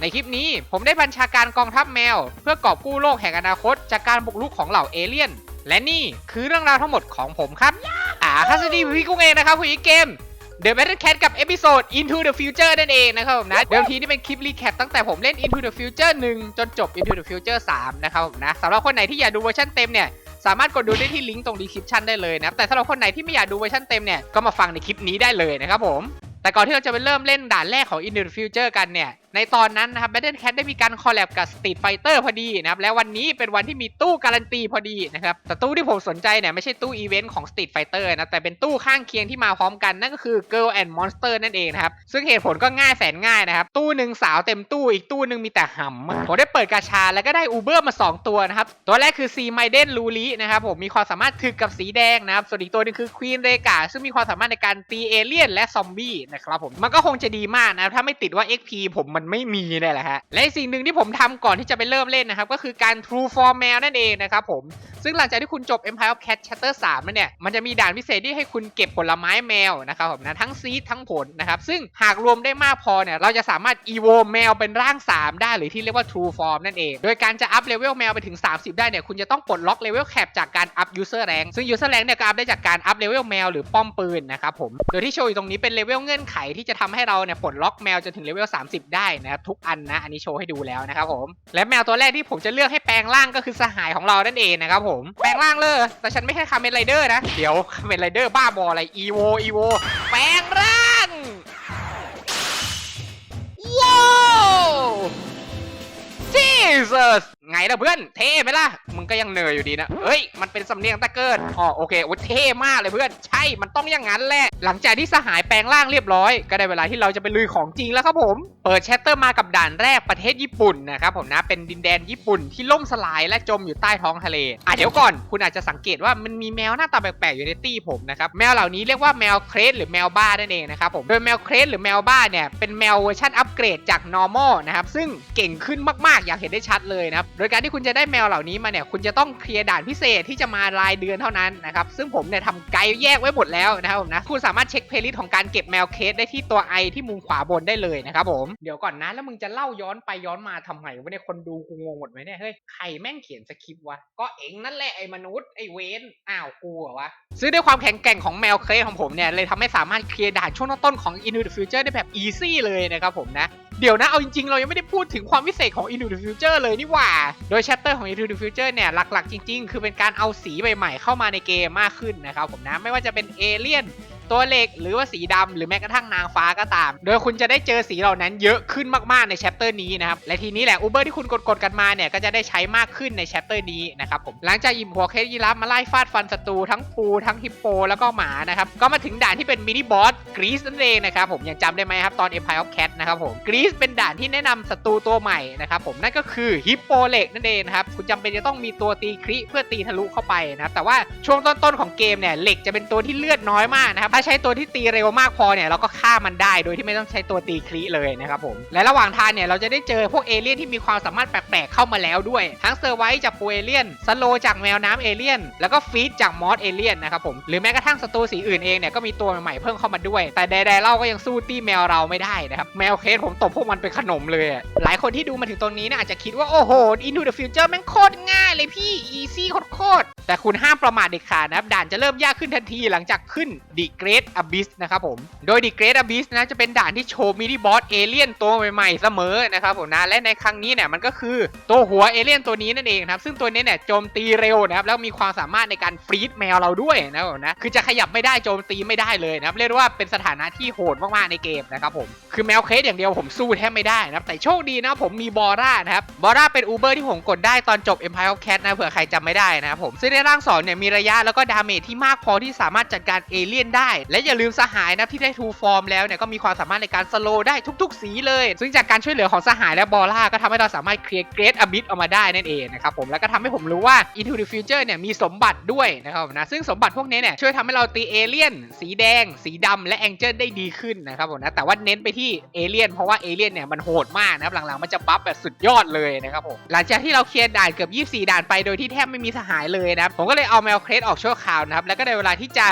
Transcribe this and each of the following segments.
ในคลิปนี้ผมได้บัญชาการกองทัพแมว เพื่อกอบกู้โลกแห่งอนาคต จากการบุกรุกของเหล่าเอเลี่ยน และนี่คือเรื่องราวทั้งหมดของผมครับ อ่าคัสดีพี่กุ้งเองนะครับผู้หญิงเกม The Battle Cat กับเอพิโซด Into the Future นั่นเองนะครับผมนะ เดิมทีนี่เป็นคลิปรีแคปตั้งแต่ผมเล่น Into the Future 1 จนจบ Into the Future 3 นะครับผมนะสำหรับคนไหนที่อยากดูเวอร์ชันเต็มเนี่ยสามารถกดดูได้ที่ลิงก์ตรง description ได้เลยนะครับแต่สำหรับคนไหนที่ไม่อยากดูเวอร์ชันเต็มเนี่ยก็มาฟังในคลิปนี้ได้เลยนะครับผมแต่ก่อนที่เราจะไปเริ่มเล่นด่านแรกของ Into the Future กันเนี่ย ในตอนนั้นนะครับ Battle Cat ได้มีการคอลแลบกับ Street Fighter พอดีนะครับ และวันนี้เป็นวันที่มีตู้การันตีพอดีนะครับ แต่ตู้ที่ผมสนใจเนี่ยไม่ใช่ตู้อีเวนต์ของ Street Fighter นะ แต่เป็นตู้ข้างเคียงที่มาพร้อมกันนั่นก็คือ Girl and Monster นั่นเองนะครับ ซึ่งเหตุผลก็ง่ายแสนง่ายนะครับ ตู้หนึ่งสาวเต็มตู้อีกตู้หนึ่งมีแต่หำผมได้เปิดกาชาแล้วก็ได้อูเบอร์มา 2 ตัวนะครับ ตัวแรกคือ C m i d e n l u l i นะครับผมมีความสามารถถึกกับสีแดงนะครับ ส่วนอีกตัวหนึงคือ Queen r e g a ซึ่งมีความสามารถในการตีเอเลี่ยนและซอมบี้นะครับผมมันก็คงจะดีมากนะถ้าไม่ติดว่า XP ผมมันไม่มีเนี่ยแหละฮะและสิ่งหนึ่งที่ผมทำก่อนที่จะไปเริ่มเล่นนะครับก็คือการ True for Mail นั่นเองนะครับผมซึ่งหลังจากที่คุณจบ Empire of Cat Chapter 3แล้วเนี่ยมันจะมีด่านพิเศษที่ให้คุณเก็บผลไม้แมวนะครับผมนะทั้งซีดทั้งผลนะครับซึ่งหากรวมได้มากพอเนี่ยเราจะสามารถ evo แมวเป็นร่าง 3 ได้หรือที่เรียกว่า True Form นั่นเองโดยการจะอัพเลเวลแมวไปถึง 30 ได้เนี่ยคุณจะต้องปลดล็อกเลเวลแคปจากการอัพ user rank ซึ่ง user rank เนี่ยก็อัพได้จากการอัพเลเวลแมวหรือป้อมปืนนะครับผมโดยที่โชว์อยู่ตรงนี้เป็นเลเวลเงื่อนไขที่จะทำให้เราเนี่ยปลดล็อกแมวจนถึงเลเวล30 ได้นะครับทุกอันนะ อันนี้โชว์ให้ดูแล้วนะครับผม และแมวตัวแรกที่ผมจะเลือกให้แปลงร่างก็คือสหายของเรานั่นเองนะครับผม แปลงร่างเลยแต่ฉันไม่ใช่คาเมนไรเดอร์นะ เดี๋ยวคาเมนไรเดอร์บ้าบออะไรอีโวอีโวแปลงร่างว้าวจีซัส ไงล่ะเพื่อนเท่ไหมล่ะมึงก็ยังเหนื่อยอยู่ดีนะเอ้ยมันเป็นสำเนียงตะเกิดอ๋อโอเคโอ้เท่มากเลยเพื่อนใช่มันต้องอย่างนั้นแหละหลังจากที่สหายแปลงร่างเรียบร้อย ก็ได้เวลาที่เราจะไปลุยของจริงแล้วครับผมเปิดแชตเตอร์มากับด่านแรกประเทศญี่ปุ่นนะครับผมนะเป็นดินแดนญี่ปุ่นที่ล่มสลายและจมอยู่ใต้ท้องทะเลอะเดี๋ยวก่อนคุณอาจจะสังเกตว่ามันมีแมวหน้าตาแปลกๆอยู่ในตี้ผมนะครับแมวเหล่านี้เรียกว่าแมวเครสหรือแมวบ้านั่นเองนะครับผมโดยแมวเครสหรือแมวบ้าเนี่ยเป็นแมวเวอร์ชันอัปเกรดจาก normal นะครับซึ่งเก่งขึ้นมากๆ อย่างเห็นได้ชัดเลยนะครับโดยการที่คุณจะได้แมวเหล่านี้มาเนี่ยคุณจะต้องเคลียร์ด่านพิเศษที่จะมารายเดือนเท่านั้นนะครับซึ่งผมเนี่ยทำไกด์แยกไว้หมดแล้วนะครับผมนะคุณสามารถเช็คเพลย์ลิสต์ของการเก็บแมวเคสได้ที่ตัวไอที่มุมขวาบนได้เลยนะครับผมเดี๋ยวก่อนนะแล้วมึงจะเล่าย้อนไปย้อนมาทำไมวะเนี่ยคนดูกูงงหมดไหมเนี่ยเฮ้ยใครแม่งเขียนสคริปต์วะก็เองนั่นแหละไอ้มนุษย์ไอ้เวนอ้าวกูเหรอวะซึ่งด้วยความแข็งแกร่งของแมวเคสของผมเนี่ยเลยทำให้สามารถเคลียร์ด่านช่วงต้นของ Into the Future ได้แบบอีซี่เลยนะครับผมนะเดี๋ยวนะ เอาจริงๆ เรายังไม่ได้พูดถึงความพิเศษของ Into the Future เลยนี่หว่า โดยแชปเตอร์ของ Into the Future เนี่ย หลักๆ จริง ๆ คือเป็นการเอาสีใหม่ๆ เข้ามาในเกมมากขึ้นนะครับผมนะ ไม่ว่าจะเป็นเอเลี่ยน ตัวเหล็ก หรือว่าสีดำหรือแม้กระทั่งนางฟ้าก็ตาม โดยคุณจะได้เจอสีเหล่านั้นเยอะขึ้นมากๆในแชปเตอร์นี้นะครับ และทีนี้แหละอูเบอร์ที่คุณกดๆกันมาเนี่ยก็จะได้ใช้มากขึ้นในแชปเตอร์นี้นะครับผมหลังจากหยิบหัวเคสยีราฟมาไล่ฟาดฟันศัตรูทั้งปูทั้งฮิปโปแล้วก็หมานะครับก็มาถึงด่านที่เป็นมินิบอสกรีซนั่นเองนะครับผมยังจำได้ไหมครับตอน Empire of Cat นะครับผมกรีซเป็นด่านที่แนะนำศัตรูตัวใหม่นะครับผมนั่นก็คือฮิปโปเหล็กนั่นเองนะครับคุณจำเป็นจะต้องมีตัวตีคริเพื่อตีทะลุเข้าไปนะครับแต่ว่าช่วงต้นๆของเกมเนี่ยเหล็กจะเป็นตัวที่เลือดน้อยมากนะครับใช้ตัวที่ตีเร็วมากพอเนี่ยเราก็ฆ่ามันได้โดยที่ไม่ต้องใช้ตัวตีคริเลยนะครับผมและระหว่างทางเนี่ยเราจะได้เจอพวกเอเลี่ยนที่มีความสามารถแปลกๆเข้ามาแล้วด้วย ทั้งเซอร์ไวส์จากปูเอเลี่ยนสโลจากแมวน้ำเอเลี่ยนแล้วก็ฟีดจากมอสเอเลี่ยนนะครับผมหรือแม้กระทั่งศัตรูสีอื่นเองเนี่ยก็มีตัวใหม่ๆเพิ่มเข้ามาด้วย แต่ใดๆเราก็ยังสู้ตี้แมวเราไม่ได้นะครับแมวเคสผมตบพวกมันเป็นขนมเลย หลายคนที่ดูมาถึงตรงนี้เนี่ยอาจจะคิดว่าโอ้โห Into the Future แม่งโคตรง่ายเลยพี่ easy โคตรแต่คุณห้ามประมาทเด็ดขาดนะครับด่านจะเริ่มยากขึ้นทันทีหลังจากขึ้น The Great Abyss นะครับผม โดย The Great Abyss นะจะเป็นด่านที่โชว์มินิบอสเอเลี่ยนตัวใหม่ๆเสมอนะครับผมนะและในครั้งนี้เนี่ยมันก็คือตัวหัวเอเลี่ยนตัวนี้นั่นเองครับซึ่งตัวนี้เนี่ยโจมตีเร็วนะครับแล้วมีความสามารถในการฟรีดแมวเราด้วยนะครับผมนะคือจะขยับไม่ได้โจมตีไม่ได้เลยนะครับเรียกว่าเป็นสถานะที่โหดมากๆในเกมนะครับผมคือแมวเคสอย่างเดียวผมสู้แทบไม่ได้นะครับ แต่โชคดีนะผมมีบอร่านะครับ บอร่าเป็นอูเบอร์ที่ผมกดได้ตอนจบ Empire of Cat นะเผื่อใครจำไม่ได้นะครับผม ซึ่งในร่างสองเนี่ยมีระยะแล้วก็ดาเมจที่มากพอที่สามารถจัดการเอเลี่ยนได้ และอย่าลืมสหายนะที่ได้ทูฟอร์มแล้วเนี่ยก็มีความสามารถในการสโลว์ได้ทุก ๆ สีเลย ซึ่งจากการช่วยเหลือของสหายและบอร่าก็ทำให้เราสามารถเคลียร์เกรดอบิสออกมาได้นั่นเองนะครับผมแล้วก็ทำให้ผมรู้ว่า Into the Future เนี่ยมีสมบัติด้วยนะครับผมนะซึ่งสมบัติพวกนี้เนี่ยช่วยทำให้เราตีเอเลี่ยนสีแดง สีดำและแองเจิลได้ดีขึ้นนะครับผมนะแต่ว่าเน้นไปที่เอเลี่ยนเพราะว่าเอเลี่ยนเนี่ยมันโหดมากนะครับหลังๆมันจะบัฟแบบสุดยอดเลยนะครับผมหลังจากที่เราเคลียร์ด่านเกือบ 24 ด่านไปโดยที่แทบไม่มีสหายเลยนะครับผมก็เลยเอาแมวเครสออกชั่วคราวนะครับแล้วก็ได้เวลาที่จะ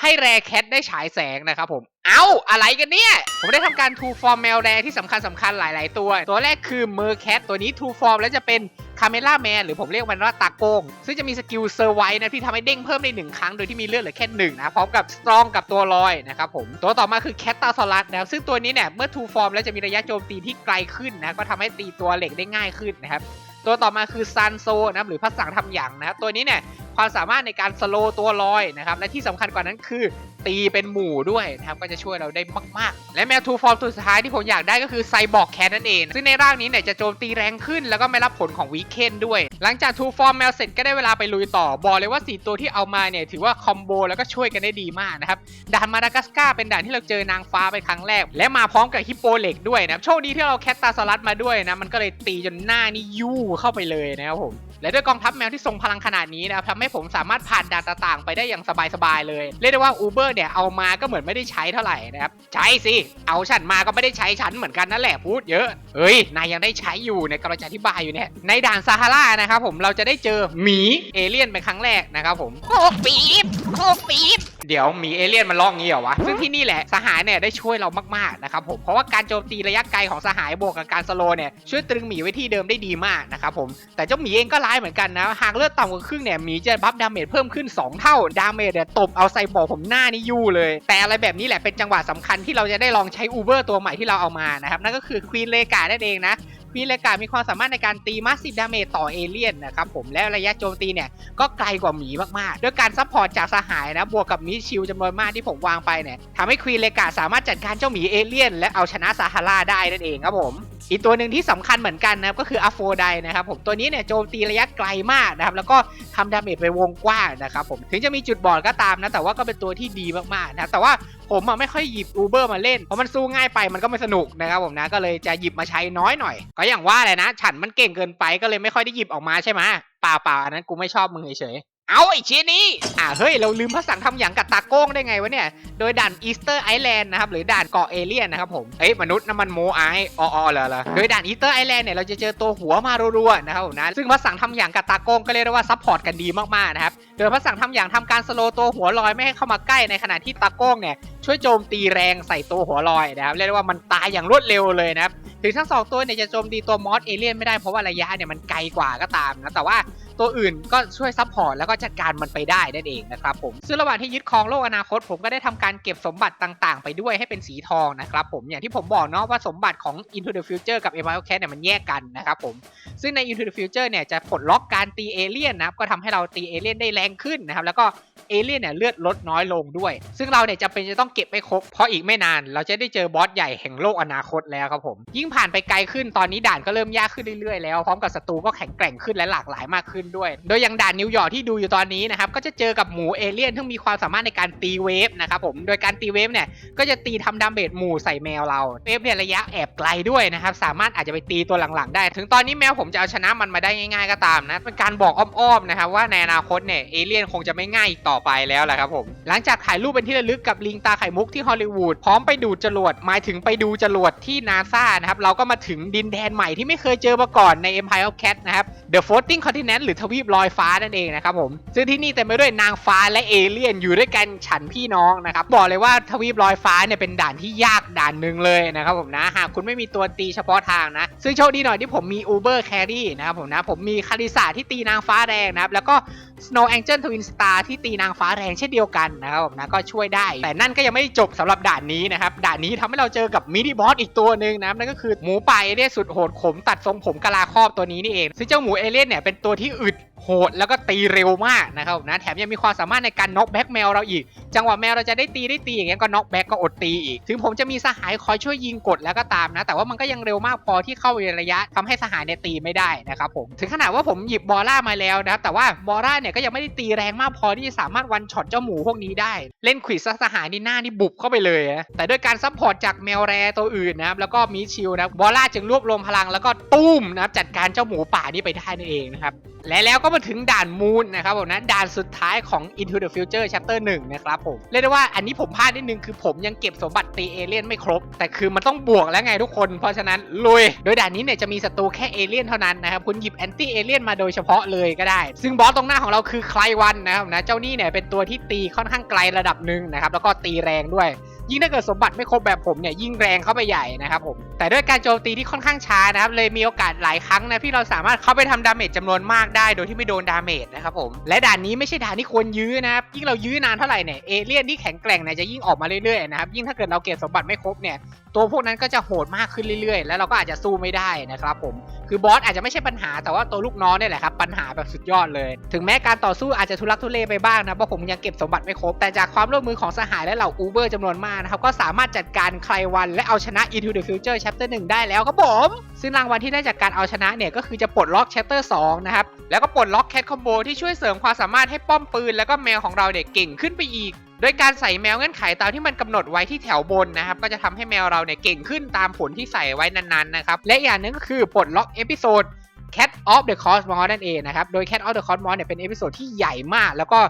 ให้แรแคทได้ฉายแสงนะครับผม เอ้า อะไรกันเนี่ย ผมได้ทำการ True Form แมวแรที่สำคัญสำคัญหลาย ๆ ตัว ตัวแรกคือเมอร์แคทตัวนี้ True Form แล้วจะเป็น คาเมล่าแมนหรือผมเรียกมันว่าตาโกง ซึ่งจะมีสกิลเซอร์ไวนะที่ทำให้เด้งเพิ่มได้หนึ่งครั้งโดยที่มีเลือดเหลือแค่หนึ่งนะพร้อมกับสตรองกับตัวลอยนะครับผมตัวต่อมาคือแคตตาซอลัสนะครับซึ่งตัวนี้เนี่ยเมื่อทูฟอร์มแล้วจะมีระยะโจมตีที่ไกลขึ้นนะก็ทำให้ตีตัวเหล็กได้ง่ายขึ้นนะครับตัวต่อมาคือซันโซนะครับหรือพระสังทำอย่างนะครับตัวนี้เนี่ย ความสามารถในการสโลว์ตัวลอยนะครับและที่สำคัญกว่านั้นคือตีเป็นหมู่ด้วยนะครับก็จะช่วยเราได้มาก ๆ และแมวทูฟอร์มตัวสุดท้ายที่ผมอยากได้ก็คือไซบอร์กแคทนั่นเอง ซึ่งในร่างนี้เนี่ยจะโจมตีแรงขึ้นแล้วก็ไม่รับผลของวีเคนด้วย หลังจากทูฟอร์มแมวเสร็จก็ได้เวลาไปลุยต่อ บอกเลยว่า 4 ตัวที่เอามาเนี่ยถือว่าคอมโบแล้วก็ช่วยกันได้ดีมากนะครับด่านมาดากัสการ์เป็นด่านที่เราเจอนางฟ้าไปครั้งแรก และมาพร้อมกับฮิปโปเหล็กด้วยนะครับโชคดีที่เราแคตตาสลัดมาด้วยนะมันก็เลยตีจนหน้านี่ยู่เข้าไปเลยนะครับผม และด้วยกองทัพแมวที่ทรงพลังขนาดนี้นะครับทำให้ผมสามารถผ่านด่านต่างๆ ไปได้อย่างสบายๆเลย เรียกได้ว่า Uber เนี่ยเอามาก็เหมือนไม่ได้ใช้เท่าไหร่นะครับ ใช้สิ เอาฉันมาก็ไม่ได้ใช้ฉันเหมือนกันนั่นแหละพูดเยอะเฮ้ยนายยังได้ใช้อยู่ในกำลังจะอธิบายอยู่เนี่ยในด่านซาฮารานะครับผมเราจะได้เจอหมีเอเลี่ยนเป็นครั้งแรกนะครับผมโคกปี๊บโคกปี๊บ เดี๋ยวมีเอเลี่ยนมันร้องงี้เหรอวะ ซึ่งที่นี่แหละสหายเนี่ยได้ช่วยเรามากๆนะครับผม เพราะว่าการโจมตีระยะไกลของสหายบวกกับการสโลเนี่ยช่วยตรึงหมีไว้ที่เดิมได้ดีมากนะครับผม แต่เจ้าหมีเองก็ร้ายเหมือนกันนะ หากเลือดต่ำกว่าครึ่งเนี่ยหมีจะบัฟดาเมจเพิ่มขึ้น 2 เท่า ดาเมจเนี่ยตบเอาไซบอร์ผมหน้านี่ยู่เลย แต่อะไรแบบนี้แหละเป็นจังหวะสำคัญที่เราจะได้ลองใช้อูเบอร์ตัวใหม่ที่เราเอามานะครับ นั่นก็คือควีนเลกานั่นเองนะ มีเลกามีความสามารถในการตีมาสซิฟดาเมจต่อเอเลี่ยนนะครับผมและระยะโจมตีเนี่ยก็ไกลกว่าหมีมากๆ ด้วยการซัพพอร์ตจากสหายนะบวกกับมิชิลจำนวนมากที่ผมวางไปเนี่ยทำให้ควีนเลกาสามารถจัดการเจ้าหมีเอเลี่ยนและเอาชนะซาฮาราได้นั่นเองครับผม อีกตัวหนึ่งที่สำคัญเหมือนกันนะครับก็คืออโฟไดนะครับผมตัวนี้เนี่ยโจมตีระยะไกลมากนะครับแล้วก็ทำดาเมจไปวงกว้างนะครับผมถึงจะมีจุดบอดก็ตามนะแต่ว่าก็เป็นตัวที่ดีมากๆนะแต่ว่าผมอะไม่ค่อยหยิบ Uber มาเล่นเพราะมันสู้ง่ายไปมันก็ไม่สนุกนะครับผมนะก็เลยจะหยิบมาใช้น้อยหน่อย ก็อย่างว่าแหละนะ ฉันมันเก่งเกินไปก็เลยไม่ค่อยได้หยิบออกมาใช่ไหมเปล่าเปล่าอันนั้นกูไม่ชอบมึงเฉย เอาไอ้ชิ้นี้อ่าเฮ้ย เราลืมพระสังทำอย่างกับตาโก้งได้ไงวะเนี่ย โดยด่านอีสเตอร์ไอแลนด์นะครับ หรือด่านเกาะเอเลี่ยนนะครับผม เอ้ย มนุษย์น้ำมันโมไออ๋ออ๋อเหรอเหรอโดยด่านอีสเตอร์ไอแลนด์เนี่ย เราจะเจอตัวหัวมารัวๆนะครับผมนะ ซึ่งพระสังทำอย่างกับตาโก้งก็เรียกได้ว่าซัพพอร์ตกันดีมากๆนะครับ โดยพระสังทำอย่างทำการสโลว์ตัวหัวลอยไม่ให้เข้ามาใกล้ในขณะที่ตาโก้งเนี่ยช่วยโจมตีแรงใส่ตัวหัวลอยนะครับเรียกได้ว่ามันตายอย่างรวดเร็วเลยนะครับถึงทั้งสองตัวเนี่ยจะโจมตีตัวมอสเอเลี่ยนไม่ได้เพราะว่าระยะเนี่ยมันไกลกว่าก็ตามนะแต่ว่า ตัวอื่นก็ช่วยซัพพอร์ตแล้วก็จัดการมันไปได้นั่นเองนะครับผมซึ่งระหว่างที่ยึดครองโลกอนาคต ผมก็ได้ทำการเก็บสมบัติต่างๆ ไปด้วยให้เป็นสีทองนะครับผมอย่างที่ผมบอกเนาะว่าสมบัติของ Into the Future กับ m i l Cat เนี่ยมันแยกกันนะครับผมซึ่งใน Into the Future เนี่ยจะปลดล็อกการตีเอเลี่ยนนะครับก็ทำให้เราตีเอเลี่ยนได้แรงขึ้นนะครับแล้วก็เอเลี่ยนเนี่ยเลือดลดน้อยลงด้วย ซึ่งเราเนี่ยจำเป็นจะต้องเก็บให้ครบเพราะอีกไม่นาน เราจะได้เจอบอสใหญ่แห่งโลกอนาคตแล้วครับผม ยิ่งผ่านไปไกลขึ้นตอนนี้ด่านก็เริ่มยากขึ้นเรื่อยๆแล้วพร้อมกับศัตรูก็แข็งแกร่งขึ้นและหลากหลายมากขึ้นด้วย โดยอย่างด่านนิวยอร์กที่ดูอยู่ตอนนี้นะครับก็จะเจอกับหมูเอเลี่ยนที่มีความสามารถในการตีเวฟนะครับผมโดยการตีเวฟเนี่ยก็จะตีทำดาเมจหมูใส่แมวเราเวฟเนี่ยระยะแอบไกลด้วยนะครับสามารถอาจจะไปตีตัวหลังๆ ได้ ถึงตอนนี้แมวผมจะเอาชนะมันมาได้ง่ายๆก็ตามนะเป็นการบอกอ้อมๆนะครับว่าในอนาคตเนี่ยเอเลี่ยนคงจะไม่ง่ายอีกต่อไปแล้วแหละครับผมหลังจากถ่ายรูปเป็นที่ระลึกกับลิงตาไข่มุกที่ฮอลลีวูดพร้อมไปดูจรวดหมายถึงไปดูจรวดที่นาซานะครับเราก็มาถึงดินแดนใหม่ที่ไม่เคยเจอมาก่อนใน Empire of Cat นะครับ The Floating Continent หรือทวีปลอยฟ้านั่นเองนะครับผมซึ่งที่นี่เต็มไปด้วยนางฟ้าและเอเลี่ยนอยู่ด้วยกันฉันพี่น้องนะครับบอกเลยว่าทวีปลอยฟ้าเนี่ยเป็นด่านที่ยากด่านหนึ่งเลยนะครับผมนะหากคุณไม่มีตัวตีเฉพาะทางนะ ซึ่งโชคดีหน่อยที่ผมมี Uber Carry นะครับผมนะผมมีคาริสาที่ตีนางฟ้าแดงนะครับแล้วก็ Snow Angel Twin Star ที่ตีนางฟ้าแรงเช่นเดียวกันนะครับผมนะก็ช่วยได้ แต่นั่นก็ยังไม่จบสำหรับด่านนี้นะครับ ด่านนี้ทำให้เราเจอกับมินิบอสอีกตัวหนึ่งนะครับนั่นก็คือหมูป่าเอเลี่ยนสุดโหดขมตัดทรงผมกะลาครอบตัวนี้นี่เองซึ่งเจ้าหมูเอเลี่ยนเนี่ยเป็นตัวที่อึดโหดแล้วก็ตีเร็วมากนะครับนะแถมยังมีความสามารถในการน็อกแบ็กแมวเราอีก จังหวะแมวเราจะได้ตีได้ตีอย่างเงี้ยก็น็อกแบ็กก็อดตีอีก ถึงผมจะมีสหายคอยช่วยยิงกดแล้วก็ตามนะ แต่ว่ามันก็ยังเร็วมากพอที่เข้าในระยะทำให้สหายเนี่ยตีไม่ได้นะครับผมถึงขนาดว่าผมหยิบบอล่ามาแล้วนะครับแต่ว่าบอล่าเนี่ยก็ยังไม่ได้ตีแรงมากพอที่จะสามารถวันช็อตเจ้าหมูพวกนี้ได้ เล่นขวิดซะสหายนี่หน้านี่บุบเข้าไปเลยนะแต่ด้วยการซัพพอร์ตจากแมวแรตัวอื่นนะครับแล้วก็มีชิลนะบอล่าจึงรวบรวมพลังแล้วก็ตุ้มนะครับจัดการเจ้าหมูป่านี่ไปได้นั่นเองนะครับและแล้วก็มาถึงด่านมูนนะครับผมนะด่านสุดท้ายของ Into the Future Chapter 1 นะครับผม เรียกได้ว่าอันนี้ผมพลาดนิดนึงคือผมยังเก็บสมบัติตีเอเลี่ยนไม่ครบ แต่คือมันต้องบวกแล้วไงทุกคน เพราะฉะนั้นลุย โดยด่านนี้เนี่ยจะมีศัตรูแค่เอเลี่ยนเท่านั้นนะครับ คุณหยิบแอนตี้เอเลี่ยนมาโดยเฉพาะเลยก็ได้ ซึ่งบอสตรงหน้าของเราคือใครวันนะครับนะเจ้านี่เนี่ยเป็นตัวที่ตีค่อนข้างไกลระดับหนึ่งนะครับแล้วก็ตีแรงด้วย ยิ่งถ้าเกิดสมบัติไม่ครบแบบผมเนี่ยยิ่งแรงเข้าไปใหญ่นะครับผมแต่ด้วยการโจมตีที่ค่อนข้างช้านะครับเลยมีโอกาสหลายครั้งนะที่เราสามารถเข้าไปทำดาเมจจำนวนมากได้ โดยที่ไม่โดนดาเมจนะครับผมและด่านนี้ไม่ใช่ด่านที่ควรยื้อนะครับยิ่งเรายื้อนานเท่าไหร่เนี่ยเอเลี่ยนที่แข็งแกร่งเนี่ยจะยิ่งออกมาเรื่อยๆนะครับยิ่งถ้าเกิดเราเก็บสมบัติไม่ครบเนี่ยตัวพวกนั้นก็จะโหดมากขึ้นเรื่อยๆ แล้วเราก็อาจจะสู้ไม่ได้นะครับผมคือบอสอาจจะไม่ใช่ปัญหาแต่ว่าตัวลูกน้องเนี่ยแหละครับปัญหาแบบสุดยอดเลย ถึงแม้การต่อสู้อาจจะทุลักทุเลไปบ้างนะเพราะผมยังเก็บสมบัติไม่ครบ แต่จากความร่วมมือของสหายและเหล่าอูเบอร์จำนวนมากนะครับก็สามารถจัดการใครวันและเอาชนะ Into the Future Chapter 1 ได้แล้วครับผม ซึ่งรางวัลที่ได้จากการเอาชนะเนี่ยก็คือจะปลดล็อก Chapter 2 นะครับแล้วก็ปลดล็อกแคทคอมโบที่ช่วยเสริมความสามารถให้ป้อมปืน แล้วก็แมวของเราเนี่ยเก่งขึ้นไปอีก ดยการใส่แมวเงื่อนไขตามที่มันกำหนดไว้ที่แถวบนนะครับ ก็จะทำให้แมวเราเนี่ยเก่งขึ้นตามผลที่ใส่ไว้นั้นๆนะครับ และอย่างหนึงก็คือปลดล็อกเอพิโซด Cat of the Cosmos นั่นเองนะครับ โดย Cat of the Cosmos เนี่ยเป็นเอพิโซดที่ใหญ่มาก แล้วก็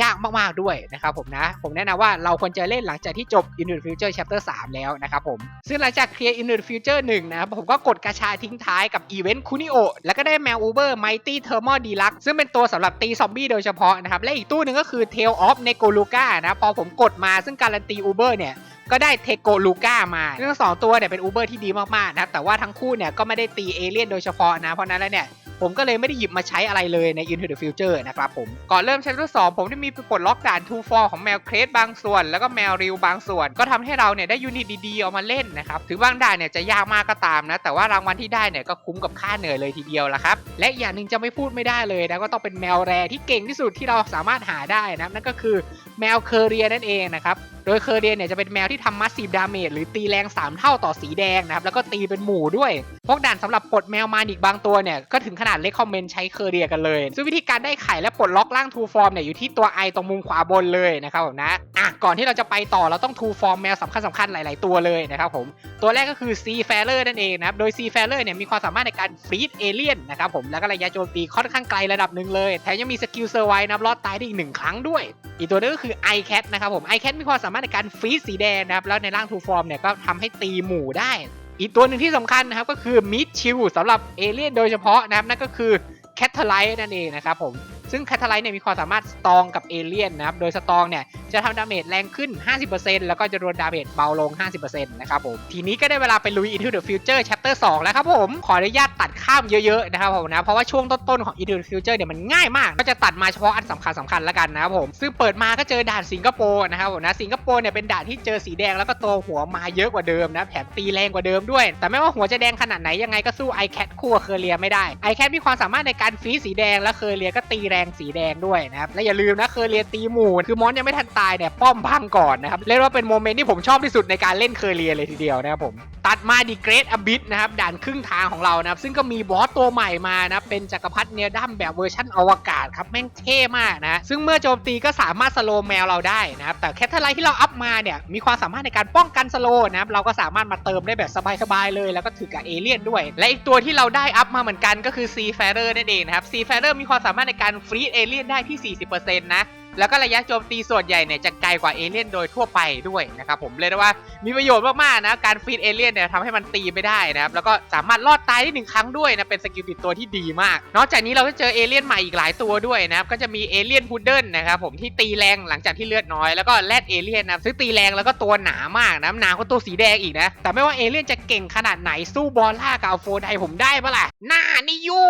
ยากมากๆด้วยนะครับผมนะ ผมแนะนำว่าเราควรจะเล่นหลังจากที่จบ Into the Future Chapter 3 แล้วนะครับผม ซึ่งหลังจากเคลียร์ Into the Future 1 นะครับผมก็กดกระชาทิ้งท้ายกับอีเวนต์คุนิโอแล้วก็ได้แมว Uber Mighty Thermal Deluxe ซึ่งเป็นตัวสำหรับตีซอมบี้โดยเฉพาะนะครับ และอีกตู้หนึ่งก็คือ Tail of n e g o l u g a นะครับพอผมกดมาซึ่งการันตี Uber เนี่ย ก็ได้เทโกลูก้ามาทั้งสองตัวเนี่ยเป็นอูเบอร์ที่ดีมากๆนะแต่ว่าทั้งคู่เนี่ยก็ไม่ได้ตีเอเลี่ยนโดยเฉพาะนะเพราะนั้นแล้วเนี่ย ผมก็เลยไม่ได้หยิบมาใช้อะไรเลยใน Into the Future นะครับผม ก่อนเริ่ม Chapter 2ผมได้มีไปปลดล็อกด่าน Two for ของแมวเครสบางส่วน แล้วก็แมวริวบางส่วน ก็ทำให้เราเนี่ยได้ยูนิตดีๆเอามาเล่นนะครับถึงบางด่านเนี่ยจะยากมากก็ตามนะ แต่ว่ารางวัลที่ได้เนี่ยก็คุ้มกับค่าเหนื่อยเลยทีเดียวละครับ และอย่างหนึ่งจะไม่พูดไม่ได้เลยนะก็ต้องเป็นแมวแรที่เก่งที่สุดที่เราสามารถหาได้นะนั่นก็คือแมวเคอเรียนั่นเองนะครับโดยเคอร์เดียนเนี่ยจะเป็นแมวที่ทำมัสซีฟดาเมจหรือตีแรง 3 เท่าต่อสีแดงนะครับแล้วก็ตีเป็นหมู่ด้วยพวกด่านสำหรับปลดแมวมาอีกบางตัวเนี่ยก็ถึงขนาดเลคคอมเมนต์ใช้เคอร์เดียกันเลย ซึ่งวิธีการได้ไข่และปลดล็อกร่างทูฟอร์มเนี่ยอยู่ที่ตัวไอตรงมุมขวาบนเลยนะครับผมนะอะก่อนที่เราจะไปต่อเราต้องทูฟอร์มแมวสำคัญสำคัญๆหลาย ๆ ตัวเลยนะครับผมตัวแรกก็คือซีแฟเลอร์นั่นเองนะครับโดยซีแฟเลอร์เนี่ยมีความสามารถในการฟรีดเอเลี่ยนนะครับผมแล้วก็ระยะโจมตีค่อนข้างไกลระดับหนึ่งเลยแถมยังมีสกิลเซอร์ไวนะรอดตายได้อีกหนึ่งครั้งด้วย อีกตัวนึงก็คือ i cat นะครับผม i cat มีความสามารถในการฟรีดสีแดงนะครับแล้วในร่างทูฟอร์มเนี่ยก็ทำให้ตีหมู่ได้ อีกตัวหนึ่งที่สำคัญนะครับก็คือมิดชิลสำหรับเอเลี่ยนโดยเฉพาะนะครับนั่นก็คือแคทเทอร์ไลท์นั่นเองนะครับผม ซึ่งแคทเทอร์ไลท์เนี่ยมีความสามารถสตองกับเอเลี่ยนนะครับ โดยสตองเนี่ยจะทำดาเมจแรงขึ้น 50%แล้วก็จะโดนดาเมจเบาลง 50%นะครับผม ทีนี้ก็ได้เวลาไปลุย Into the Future Chapter 2 แล้วครับผม ขออนุญาตตัดข้ามเยอะๆนะครับผมนะ เพราะว่าช่วงต้นๆของ Into the Future เนี่ยมันง่ายมาก ก็จะตัดมาเฉพาะอันสำคัญสำคัญๆแล้วกันนะครับผม ซึ่งเปิดมาก็เจอด่านสิงคโปร์นะครับผมนะ สิงคโปร์เนี่ยเป็นด่านที่เจอสีแดงแล้วก็ตัวหัวมาเยอะกว่าเดิมนะ แถมตีแรงกว่าเดิมด้วย แต่ไม่ว่าหัวจะแดงขนาดไหนยังไงก็สู้ i cat คู่เคอร์เรียไม่ได้ i cat มีความสามารถในการฟีสีแดงและเคอร์เรียก็ตีแรงงสีแดงด้วยนะครับและอย่าลืมนะเคอร์เรียตีหมู่คือมอนยังไม่ทันตายเนี่ยป้อมพังก่อนนะครับเรียกว่าเป็นโมเมนต์ที่ผมชอบที่สุดในการเล่นเคอร์เรียเลยทีเดียวนะครับผมตัดมาดีเกรดอบิสนะครับด่านครึ่งทางของเรานะครับซึ่งก็มีบอสตัวใหม่มานะเป็นจักรพรรดิเนดัมแบบเวอร์ชันอวกาศครับแม่งเท่มากนะซึ่งเมื่อโจมตีก็สามารถสโลว์แมวเราได้นะครับแต่แคทเทอร์ไลท์ที่เราอัพมาเนี่ยมีความสามารถในการป้องกันสโลว์นะครับเราก็สามารถมาเติมได้แบบสบายๆเลย แล้วก็ถือกับเอเลี่ยนด้วย และอีกตัวที่เราได้อัพมาเหมือนกันก็คือซีแฟเรอร์นั่นเองนะครับซีแฟเรอร์มีความสามารถในการฟรีดเอเลี่ยนได้ที่ 40%นะ แล้วก็ระยะโจมตีส่วนใหญ่เนี่ยจะไกลกว่าเอเลี่ยนโดยทั่วไปด้วยนะครับผมเลยกได้ว่ามีประโยชน์มากๆนะการฟีดเอเลี่ยนเนี่ยทำให้มันตีไม่ได้นะครับแล้วก็สามารถรอดตายได้หนึ่งครั้งด้วยนะเป็นสกิลติดตัวที่ดีมาก นอกจากนี้เราก็เจอเอเลี่ยนใหม่อีกหลายตัวด้วยนะครับก็จะมีเอเลี่ยนพุดเดิลนะครับผมที่ตีแรงหลังจากที่เลือดน้อยแล้วก็แรดเอเลี่ยนนะซึ่งตีแรงแล้วก็ตัวหนามากนะหนากว่าตัวสีแดงอีกนะแต่ไม่ว่าเอเลี่ยนจะเก่งขนาดไหนสู้บอลล่ากับอัลโฟไดผมได้ปะล่ะหน้านี่ยู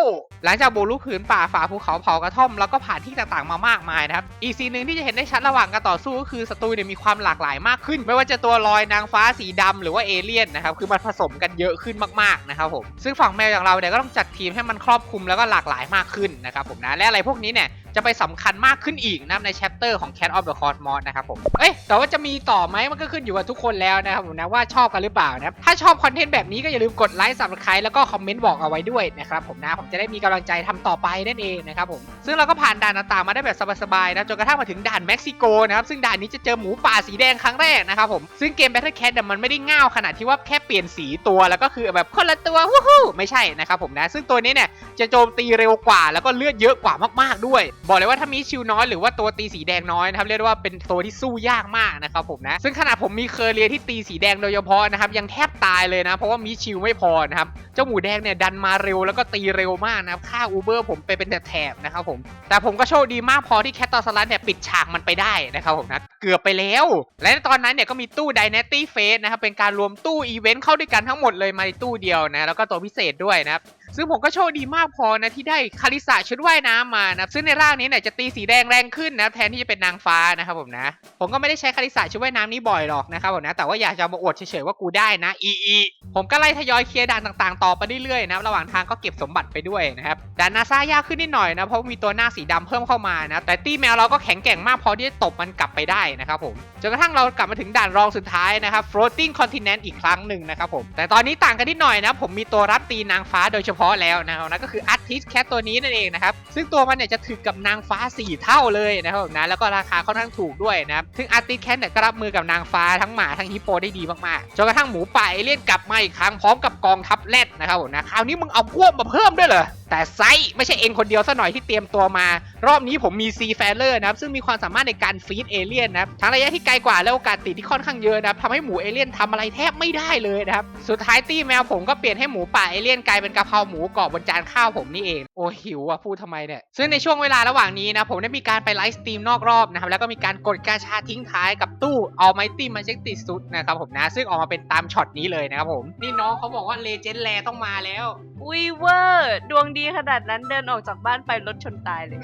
หลังจากบุกลุกผืนป่าฝ่าภูเขาเผากระท่อมแล้วก็ผ่านที่ต่างๆมามากมายนะครับอีกซีนหนึ่งที่จะเห็นได้ชัดระหว่างการต่อสู้ก็คือศัตรูเนี่ยมีความหลากหลายมากขึ้น ไม่ว่าจะตัวลอยนางฟ้าสีดำหรือว่าเอเลี่ยนนะครับคือมันผสมกันเยอะขึ้นมากๆนะครับผมซึ่งฝั่งแมวอย่างเราเนี่ยก็ต้องจัดทีมให้มันครอบคลุมแล้วก็หลากหลายมากขึ้นนะครับผมนะและอะไรพวกนี้เนี่ยจะไปสำคัญมากขึ้นอีกนะในแชปเตอร์ของ Cat of the Cosmos นะครับผม เอ้ย แต่ว่าจะมีต่อไหมมันก็ขึ้นอยู่กับทุกคนแล้วนะครับผมนะว่าชอบกันหรือเปล่านะถ้าชอบคอนเทนต์แบบนี้ก็อย่าลืมกดไลค์ subscribe แล้วก็คอมเมนต์บอกเอาไว้ด้วยนะครับผมนะผมจะได้มีกำลังใจทำต่อไปนั่นเองนะครับผม ซึ่งเราก็ผ่านด่านต่างๆมาได้แบบสบายๆนะจนกระทั่งมาถึงด่านเม็กซิโกนะครับซึ่งด่านนี้จะเจอหมูป่าสีแดงครั้งแรกนะครับผมซึ่งเกม Battle Cat เนี่ยมันไม่ได้ง่าวขนาดที่ว่าแค่เปลี่ยนสีตัวแล้วก็คือแบบคนละตัววู้ฮู้ไม่ใช่นะครับผมนะ ซึ่งตัวนี้เนี่ยจะโจมตีเร็วกว่าแล้วก็เลือดเยอะกว่ามากๆด้วยบอกเลยว่าถ้ามีชิวน้อยหรือว่าตัวตีสีแดงน้อยนะครับเรียกว่าเป็นตัวที่สู้ยากมากนะครับผมนะซึ่งขนาดผมมีเคอร์เรียที่ตีสีแดงโดยเฉพาะนะครับยังแทบตายเลยนะ เพราะว่ามีชิวไม่พอนะครับเจ้าหมูแดงเนี่ยดันมาเร็วแล้วก็ตีเร็วมากนะครับค่าอูเบอร์ผมไปเป็นแถบๆนะครับผมแต่ผมก็โชคดีมากพอที่แคตตอสลัสเนี่ยปิดฉากมันไปได้นะครับผมนะเกือบไปแล้ว และในตอนนั้นเนี่ยก็มีตู้ Dynasty Face นะครับเป็นการรวมตู้อีเวนต์เข้าด้วยกันทั้งหมดเลยมาในตู้เดียวนะแล้วก็ตัวพิเศษด้วยนะครับ ซึ่งผมก็โชคดีมากพอนะที่ได้คาริสาชุดว่ายน้ำมานะซึ่งในร่างนี้เนี่ยจะตีสีแดงแรงขึ้นนะแทนที่จะเป็นนางฟ้านะครับผมนะ ผมก็ไม่ได้ใช้คาริสาชุดว่ายน้ำนี้บ่อยหรอกนะครับผมนะ แต่ว่าอยากจะมาอวดเฉยๆว่ากูได้นะอีอี ผมก็ไล่ทยอยเคลียร์ด่านต่างๆ ต่อไปเรื่อยๆนะครับระหว่างทางก็เก็บสมบัติไปด้วยนะครับด่านนาซายากขึ้นนิดหน่อยนะเพราะมีตัวหน้าสีดำเพิ่มเข้ามานะแต่ตี้แมวเราก็แข็งแกร่งมากพอที่จะตบมันกลับไปได้นะครับผมจนกระทั่งเรากลับมาถึงด่านรองสุดท้ายนะครับ floating continent อีกครั้งหนึ่งนะครับผมแต่ตอนนี้ต่างกันนิดหน่อยนะผมมีตัวรับตีนางฟ้าโดยเฉพาะแล้วนะครับนั่นก็คือ artist cat ตัวนี้นั่นเองนะครับซึ่งตัวมันเนี่ยจะถึกกับนางฟ้า 4 เท่าเลยนะครับนะแล้วก็ราคาค่อนข้างถูกด้วยนะครับซึ่ง artist cat เนี่ยก็รับมือกับนางฟ้าทั้งหมาทั้งฮิปโปได้ดีมากๆจนกระทั่งหมูป่าเอเลี่ยนกลับมาอีกครั้งพร้อมกับกองทัพแรดนะครับผมนะคราวนี้มึงเอาพวกมาเพิ่มด้วยเหรอแต่ไซไม่ใช่เองคนเดียวซะหน่อยที่เตรียมตัวมา รอบนี้ผมมีซีแฟลเลอร์นะครับซึ่งมีความสามารถในการฟีดเอเลี่ยนนะครับทั้งระยะที่ไกลกว่าและโอกาสติดที่ค่อนข้างเยอะนะครับทำให้หมูเอเลี่ยนทำอะไรแทบไม่ได้เลยนะครับสุดท้ายตี้แมวผมก็เปลี่ยนให้หมูป่าเอเลี่ยนกลายเป็นกะเพราหมูกรอบบนจานข้าวผมนี่เองโอ้หิวอะพูดทำไมเนี่ยซึ่งในช่วงเวลาระหว่างนี้นะผมได้มีการไปไลฟ์สตรีมนอกรอบนะครับแล้วก็มีการกดกาชาทิ้งท้ายกับตู้ Almighty Majestic Suit นะครับผมนะซึ่งออกมาเป็นตามช็อตนี้เลยนะครับผมนี่น้องเขาบอกว่าเลเจนด์แลต้องมาแล้ว อุ้ยเวอร์ดวงดีขนาดนั้นเดินออกจากบ้านไปรถชนตายเลย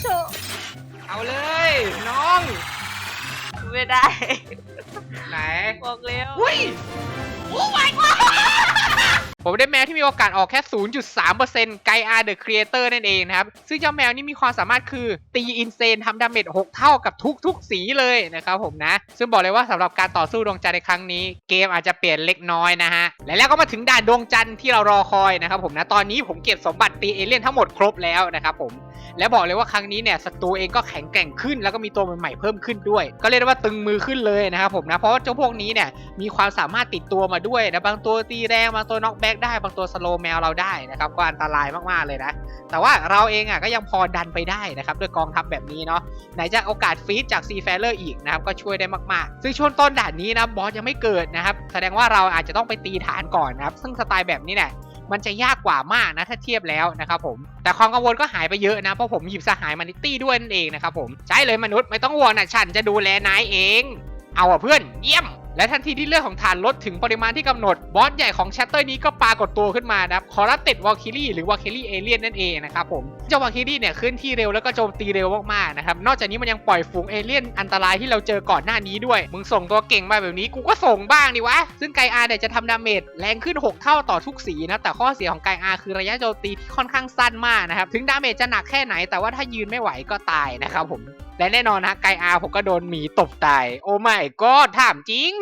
โชเอาเลย น้อง ไม่ได้ ไหน บอกแล้วอุ้ย ผมได้แมวที่มีโอกาสออกแค่ 0.3%ไกอาเดอะครีเอเตอร์นั่นเองนะครับ ซึ่งเจ้าแมวนี่มีความสามารถคือตีอินเซนทำดาเมจ6 เท่ากับทุกๆ สีเลยนะครับผมนะ ซึ่งบอกเลยว่าสำหรับการต่อสู้ดวงจันทร์ในครั้งนี้ เกมอาจจะเปลี่ยนเล็กน้อยนะฮะ และแล้วก็มาถึงด่านดวงจันทร์ที่เรารอคอยนะครับผมนะ ตอนนี้ผมเก็บสมบัติตีเอเลี่ยนทั้งหมดครบแล้วนะครับผม และบอกเลยว่าครั้งนี้เนี่ยศัตรูเองก็แข็งแกร่งขึ้น แล้วก็มีตัวใหม่ๆเพิ่มขึ้นด้วย ก็เรียกได้ว่าตึงมือขึ้นเลยนะครับผมนะเพราะว่าเจ้าพวกนี้เนี่ยมีความสามารถติดตัวมาด้วยนะบางตัวตีแรงบางตัวน็อกแบ็กได้บางตัวสโลว์แมวเราได้นะครับก็อันตรายมากๆเลยนะแต่ว่าเราเองอะก็ยังพอดันไปได้นะครับด้วยกองทัพแบบนี้เนาะไหนจะโอกาสฟีดจากซีแฟลเลอร์อีกนะครับก็ช่วยได้มากๆ ซึ่งช่วงต้นด่านนี้นะบอสยังไม่เกิดนะครับแสดงว่าเราอาจจะต้องไปตีฐานก่อนนะครับซึ่งสไตล์แบบนี้เนี่ย มันจะยากกว่ามากนะถ้าเทียบแล้วนะครับผมแต่ความกังวลก็หายไปเยอะนะ เพราะผมหยิบสหายมานิตี้ด้วยนั่นเองนะครับผมใช่เลยมนุษย์ไม่ต้องห่วงนะฉันจะดูแลนายเอง เอาอะเพื่อนเยี่ยม และทันทีที่เลือดของฐานลดถึงปริมาณที่กำหนด บอสใหญ่ของแชตเตอร์นี้ก็ปรากฏตัวขึ้นมานะครับคอรัปเต็ดวอลคิลี่หรือวอลคิลี่เอเลียนนั่นเองนะครับผมเจ้าวอลคิลี่เนี่ยขึ้นที่เร็วแล้วก็โจมตีเร็วมากๆนะครับนอกจากนี้มันยังปล่อยฝูงเอเลียนอันตรายที่เราเจอก่อนหน้านี้ด้วย มึงส่งตัวเก่งมาแบบนี้กูก็ส่งบ้างดิวะ ซึ่งไกอาเนี่ยจะทำดาเมจแรงขึ้น 6 เท่าต่อทุกสีนะแต่ข้อเสียของไกอาคือระยะโจมตีที่ค่อนข้างสั้นมากนะครับถึงดาเมจจะหนักแค่ไหนแต่ว่าถ้ายืนไม่ไหวก็ตายนะครับผมและแน่นอนนะไกอาร์ผมก็โดนหมีตบตาย โอ้ไม่ก็ถามจริง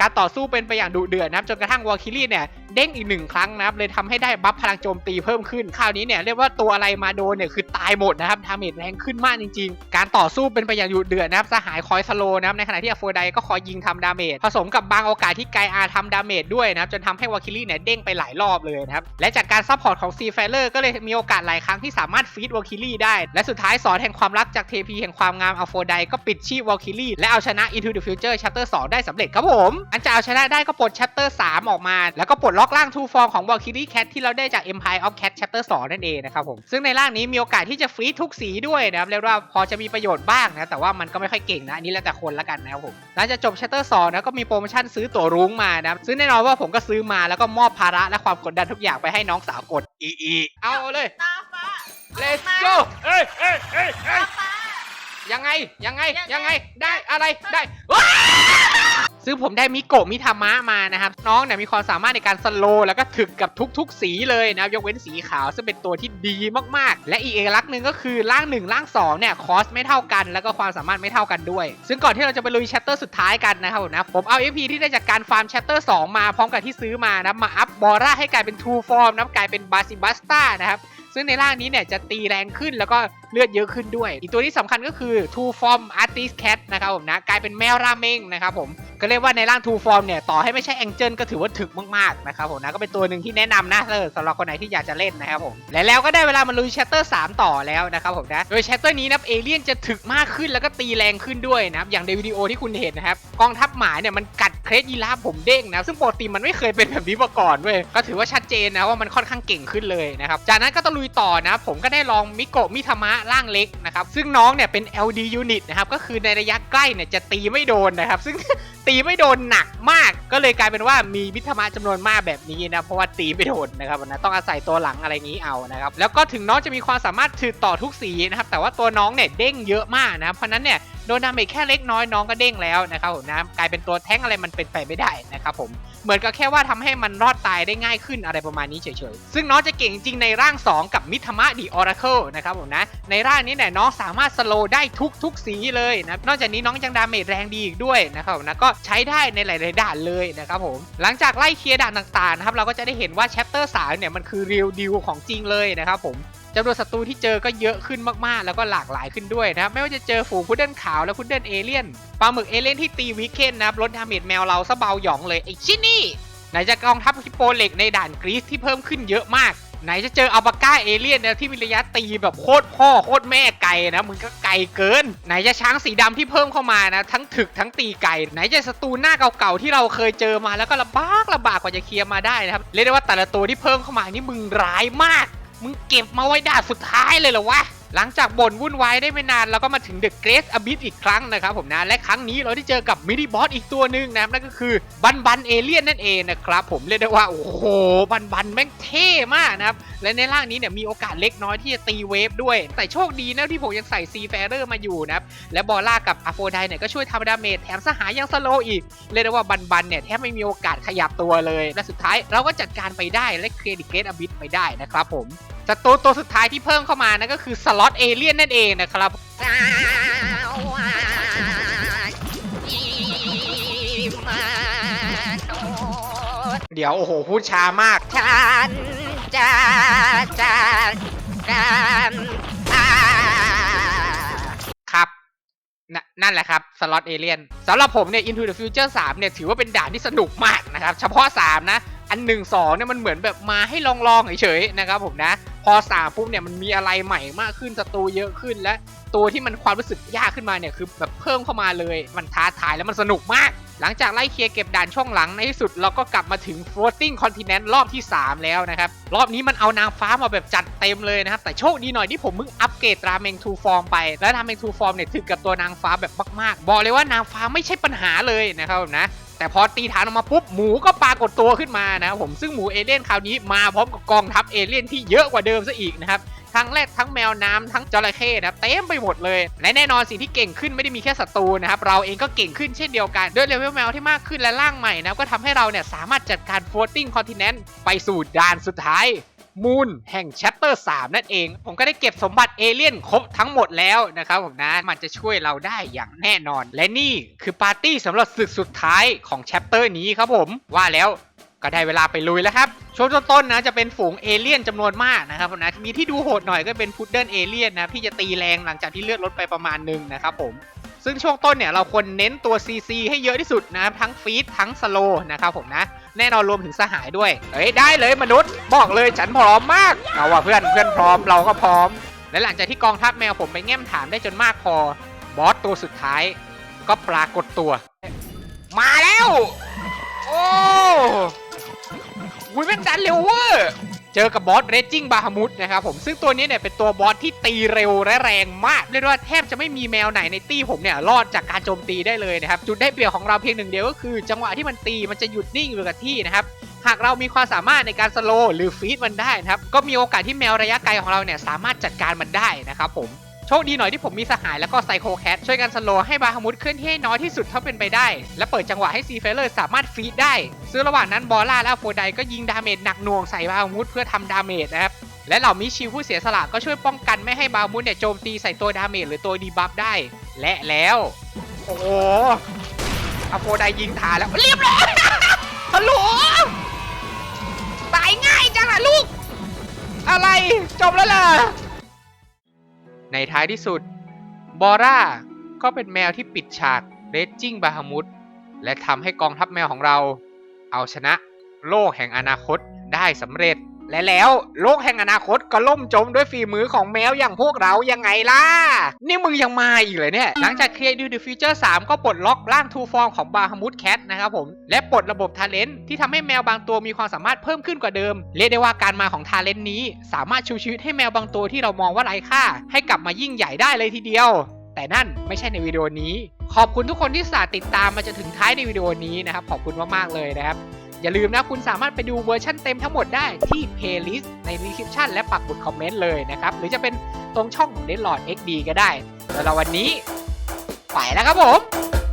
การต่อสู้เป็นไปอย่างดุเดือดนะครับ จนกระทั่งวอลคิลี่เนี่ย เด้งอีกหนึ่งครั้งนะครับเลยทำให้ได้บัฟพลังโจมตีเพิ่มขึ้นคราวนี้เนี่ยเรียกว่าตัวอะไรมาโดนเนี่ยคือตายหมดนะครับดาเมจแรงขึ้นมากจริง ๆ การต่อสู้เป็นไปอย่างดุเดือดนะครับสหายคอยสโลนะครับในขณะที่อโฟไดก็คอยยิงทำดาเมจผสมกับบางโอกาสที่ไกอาทำดาเมจด้วยนะครับจนทำให้วอลคิลี่เนี่ยเด้งไปหลายรอบเลยนะครับและจากการซัพพอร์ตของซีแฟลเลอร์ก็เลยมีโอกาสหลายครั้งที่สามารถฟีดวอลคิลี่ได้ และสุดท้ายสอนแห่งความรักจากเทพีแห่งความงามอโฟไดก็ปิดชีพวอลคิลี่และเอาชนะ Into the Future Chapter 2 ได้สำเร็จครับผม อันจะเอาชนะได้ก็ปลด Chapter 3 ออกมา แล้วก็ปลดล็อกร่าง True Form ของ Valkyrie Cat ที่เราได้จาก Empire of Cat Chapter 2 นั่นเองนะครับผมซึ่งในร่างนี้มีโอกาสที่จะฟรีดทุกสีด้วยนะครับเรียกว่าพอจะมีประโยชน์บ้างนะแต่ว่ามันก็ไม่ค่อยเก่งนะอันนี้แล้วแต่คนละกันนะครับผมหลังจากจบ Chapter 2นะก็มีโปรโมชั่นซื้อตั๋วรุ้งมานะครับซึ่งแน่นอนว่าผมก็ซื้อมาแล้วก็มอบภาระและความกดดันทุกอย่างไปให้น้องสาวกดอีอีเอาเลยตาฟ้า let's go เอ้ยเอ้ยเอ้ยเอ้ตายฟ้า ยังไงยังไงยังไงยังไงได้อะไรได้ว้าซึ่งผมได้มิโกะมิทามะมานะครับ น้องเนี่ยมีความสามารถในการสโลว์แล้วก็ถึกกับทุก ๆ สีเลยนะครับยกเว้นสีขาว ซึ่งเป็นตัวที่ดีมากๆ และอีกเอกลักษณ์หนึ่งก็คือร่างหนึ่งร่างสองเนี่ยคอสไม่เท่ากัน แล้วก็ความสามารถไม่เท่ากันด้วย ซึ่งก่อนที่เราจะไปลุยแชปเตอร์สุดท้ายกันนะครับผมนะผมเอา FP ที่ได้จากการฟาร์มแชปเตอร์2มาพร้อมกับที่ซื้อมานะมาอัพบอร่าให้กลายเป็น True Form นะครับกลายเป็นบาซิบัสตานะครับซึ่งในร่างนี้เนี่ยจะตีแรงขึ้นแล้วก็ เลือดเยอะขึ้นด้วย อีกตัวที่สำคัญก็คือ Two Form Artist Cat นะครับผมนะกลายเป็นแมวราเมงนะครับผมก็เรียกว่าในร่าง Two Form เนี่ยต่อให้ไม่ใช่แองเจิลก็ถือว่าถึกมากๆนะครับผมนะก็เป็นตัวหนึ่งที่แนะนำนะสำหรับคนไหนที่อยากจะเล่นนะครับผมและแล้วก็ได้เวลามาลุย Chapter 3ต่อแล้วนะครับผมนะโดย Chapter นี้นะเอเลี่ยนจะถึกมากขึ้นแล้วก็ตีแรงขึ้นด้วยนะครับอย่างในวิดีโอที่คุณเห็นนะครับกองทัพหมาเนี่ยมันกัดเครสยีราฟผมเด้งนะซึ่งปกติมันไม่เคยเป็นแบบนี้มาก่อนเว้ยก็ถือว่าชัดเจนนะว่ามันค่อนข้างเก่งขึ้นเลยนะครับจากนั้นก็ต้องลุยต่อนะผมก็ได้ลองมิโกะมิทามะร่างเล็กนะครับ ซึ่งน้องเนี่ยเป็น LD unit นะครับ ก็คือในระยะใกล้เนี่ยจะตีไม่โดนนะครับ ซึ่งตีไม่โดนหนักมาก ก็เลยกลายเป็นว่ามีมิทามะจำนวนมากแบบนี้นะ เพราะว่าตีไม่โดนนะครับนะต้องอาศัยตัวหลังอะไรงี้เอานะครับ แล้วก็ถึงน้องจะมีความสามารถถือต่อทุกสีนะครับ แต่ว่าตัวน้องเนี่ยเด้งเยอะมากนะครับ เพราะนั้นเนี่ย โดนดาเมจแค่เล็กน้อยน้องก็เด้งแล้วนะครับผมนะกลายเป็นตัวแท้งอะไรมันเป็นไปไม่ได้นะครับผมเหมือนกับแค่ว่าทำให้มันรอดตายได้ง่ายขึ้นอะไรประมาณนี้เฉยๆ ซึ่งน้องจะเก่งจริงในร่าง 2 กับมิธมะดีออราเคิลนะครับผมนะ ในร่างนี้เนี่ยน้องสามารถสโลว์ได้ทุกทุกสีเลยนะนอกจากนี้น้องยังดาเมจแรงดีอีกด้วยนะครับผมนะก็ใช้ได้ในหลายๆด่านเลยนะครับผมหลังจากไล่เคลียร์ด่านต่างๆนะครับเราก็จะได้เห็นว่าแชปเตอร์สามเนี่ยมันคือเรียลดิวของจริงเลยนะครับผม จำนวนศัตรูที่เจอก็เยอะขึ้นมากๆ แล้วก็หลากหลายขึ้นด้วยนะครับ ไม่ว่าจะเจอฝูงพุดเดิ้ลขาวและพุดเดิ้ลเอเลี่ยนปลาหมึกเอเลี่ยนที่ตีวิกเคนนะครับลดดาเมจแมวเราซะเบาหยองเลยไอ้ชินี่ไหนจะกองทัพฮิปโปเล็กในด่านกรีซที่เพิ่มขึ้นเยอะมาก ไหนจะเจออัลปาก้าเอเลี่ยนนะที่มีระยะตีแบบโคตรพ่อโคตรแม่ไก่นะมึงก็ไกลเกิน ไหนจะช้างสีดำที่เพิ่มเข้ามานะ ทั้งถึกทั้งตีไก่ไหนจะศัตรูหน้าเก่าๆที่เราเคยเจอมาแล้วก็ลำบากลำบากกว่าจะเคลียร์มาได้นะครับเรียกได้ว่าแต่ละตัวที่เพิ่มเข้ามานี่มึงร้ายมาก มึงเก็บมาไว้ด่านสุดท้ายเลยเหรอวะหลังจากบ่นวุ่นวายได้ไม่นานเราก็มาถึง The Great Abyss อีกครั้งนะครับผมนะ และครั้งนี้เราได้เจอกับมินิบอสอีกตัวหนึ่งนะครับนั่นก็คือบันบันเอเลี่ยนนั่นเองนะครับผมเรียกได้ว่าโอ้โหบันบันแม่งเท่มากนะครับ และในร่างนี้เนี่ยมีโอกาสเล็กน้อยที่จะตีเวฟด้วย แต่โชคดีนะที่ผมยังใส่ซีแฟเรอร์มาอยู่นะครับ และบอล่ากับอโฟไดเนี่ยก็ช่วยทำดาเมจแถมสหายยังสโลอีกเรียกได้ว่าบันบันเนี่ยแทบไม่มีโอกาสขยับตัวเลย และสุดท้ายเราก็จัดการไปได้และเครดิตเกตอบิทไปได้นะครับผม ศัตรูตัวสุดท้ายที่เพิ่มเข้ามานั่นก็คือสล็อตเอเลี่ยนนั่นเองนะครับเดี๋ยว โอ้โห พูดช้ามากฉันจะจัดการอ่าครับนนั่นแหละครับ สล็อตเอเลียนสำหรับผมเนี่ย Into the Future 3 เนี่ย ถือว่าเป็นด่านที่สนุกมากนะครับ เฉพาะ 3 นะ อัน1 2เนี่ยมันเหมือนแบบมาให้ลองลองๆเฉยๆนะครับผมนะ พอ3ปุ๊บเนี่ยมันมีอะไรใหม่มากขึ้นศัตรูเยอะขึ้นและตัวที่มันความรู้สึกยากขึ้นมาเนี่ยคือแบบเพิ่มเข้ามาเลย มันท้าทายแล้วมันสนุกมาก หลังจากไล่เคลียร์เก็บด่านช่วงหลังในที่สุดเราก็กลับมาถึง floating continent รอบที่ 3 แล้วนะครับ รอบนี้มันเอานางฟ้ามาแบบจัดเต็มเลยนะครับ แต่โชคดีหน่อยที่ผมเพิ่งอัปเกรดราเมงทูฟอร์มไป แล้วราเมงทูฟอร์มเนี่ยถึงกับตัวนางฟ้าแบบมากๆ บอกเลยว่านางฟ้าไม่ใช่ปัญหาเลยนะครับผมนะ แต่พอตีฐานออกมาปุ๊บหมูก็ปรากฏตัวขึ้นมานะผมซึ่งหมูเอเลี่ยนคราวนี้มาพร้อมกับกองทัพเอเลี่ยนที่เยอะกว่าเดิมซะอีกนะครับทั้งแรดทั้งแมวน้ำทั้งจระเข้นะครับเต็มไปหมดเลย และแน่นอนสิ่งที่เก่งขึ้นไม่ได้มีแค่ศัตรูนะครับเราเองก็เก่งขึ้นเช่นเดียวกันด้วยเลเวลแมวที่มากขึ้นและร่างใหม่นะก็ทำให้เราเนี่ยสามารถจัดการ floating continent ไปสู่ด่านสุดท้าย มูนแห่ง chapter 3นั่นเอง ผมก็ได้เก็บสมบัติเอเลี่ยนครบทั้งหมดแล้วนะครับผมนะมันจะช่วยเราได้อย่างแน่นอน และนี่คือปาร์ตี้สำหรับศึกสุดท้ายของ chapter นี้ครับผมว่าแล้วก็ได้เวลาไปลุยแล้วครับ ช่วงต้นๆนะจะเป็นฝูงเอเลี่ยนจำนวนมากนะครับผมนะมีที่ดูโหดหน่อยก็เป็นพุดเดิ้ลเอเลี่ยนนะที่จะตีแรงหลังจากที่เลือดลดไปประมาณหนึ่งนะครับผม ซึ่งช่วงต้นเนี่ยเราควรเน้นตัว CC ให้เยอะที่สุดนะครับทั้งฟีดทั้งสโลนะครับผมนะ แน่นอนรวมถึงสหายด้วย เฮ้ยได้เลยมนุษย์ บอกเลยฉันพร้อมมาก เอาว่ะเพื่อนเพื่อนพร้อมเราก็พร้อม และหลังจากที่กองทัพแมวผมไปแง้มถามได้จนมากพอบอสตัวสุดท้าย ก็ปรากฏตัว มาแล้ว โอ้ยเป็นดันเร็วเวอร์ เจอกับบอสเรจิ้งบาฮามุดนะครับผมซึ่งตัวนี้เนี่ยเป็นตัวบอสที่ตีเร็วและแรงมากเรียกได้ว่าแทบจะไม่มีแมวไหนในตี้ผมเนี่ยรอดจากการโจมตีได้เลยนะครับจุดได้เปรียบของเราเพียงหนึ่งเดียวก็คือ จังหวะที่มันตีมันจะหยุดนิ่งอยู่กับที่นะครับหากเรามีความสามารถในการสโลว์หรือฟีดมันได้นะครับก็มีโอกาสที่แมวระยะไกลของเราเนี่ยสามารถจัดการมันได้นะครับผม โชคดีหน่อยที่ผมมีสหายแล้วก็ไซโคแคทช่วยกันสโลให้บาฮามุดเคลื่อนที่ให้น้อยที่สุดเท่าเป็นไปได้ และเปิดจังหวะให้ซีเฟเลอร์สามารถฟีดได้ ซึ่งระหว่างนั้นบอล่าและโฟไดก็ยิงดาเมจหนักหน่วงใส่บาฮามุดเพื่อทำดาเมจนะครับและเหล่ามิชิวผู้เสียสละก็ช่วยป้องกันไม่ให้บาฮามุดเนี่ยโจมตีใส่ตัวดาเมจหรือตัวดีบัฟได้ และแล้ว โอ้โหอโฟไดยิงถาแล้วเรียบร้อยฮัลโหลตายง่ายจังล่ะลูก อะไรจบแล้วล่ะ ในท้ายที่สุด บอร่าก็เป็นแมวที่ปิดฉากเรดจิ้งบาฮามุดและทำให้กองทัพแมวของเรา เอาชนะโลกแห่งอนาคตได้สำเร็จ และแล้วโลกแห่งอนาคตก็ล่มจมด้วยฝีมือของแมวอย่างพวกเรายังไงล่ะ นี่มึงยังมาอีกเลยเนี่ย หลังจาก Create Do The Future 3ก็ปลดล็อกร่าง True Form ของบาฮามุดแคทนะครับผม และปลดระบบ Talent ที่ทำให้แมวบางตัวมีความสามารถเพิ่มขึ้นกว่าเดิม เรียกได้ว่าการมาของ Talent นี้ สามารถชูชีวิตให้แมวบางตัวที่เรามองว่าไร้ค่า ให้กลับมายิ่งใหญ่ได้เลยทีเดียว แต่นั่นไม่ใช่ในวิดีโอนี้ ขอบคุณทุกคนที่สาติดตามมาจนถึงท้ายในวิดีโอนี้นะครับขอบคุณมากๆเลยนะครับ อย่าลืมนะคุณสามารถไปดูเวอร์ชั่นเต็มทั้งหมดได้ที่ playlist ใน description และปักบุดคอมเมนต์เลยนะครับ หรือจะเป็นตรงช่องของ d e a d Lord XD ก็ได้ แล้วเราวันนี้ไปแล้วครับผม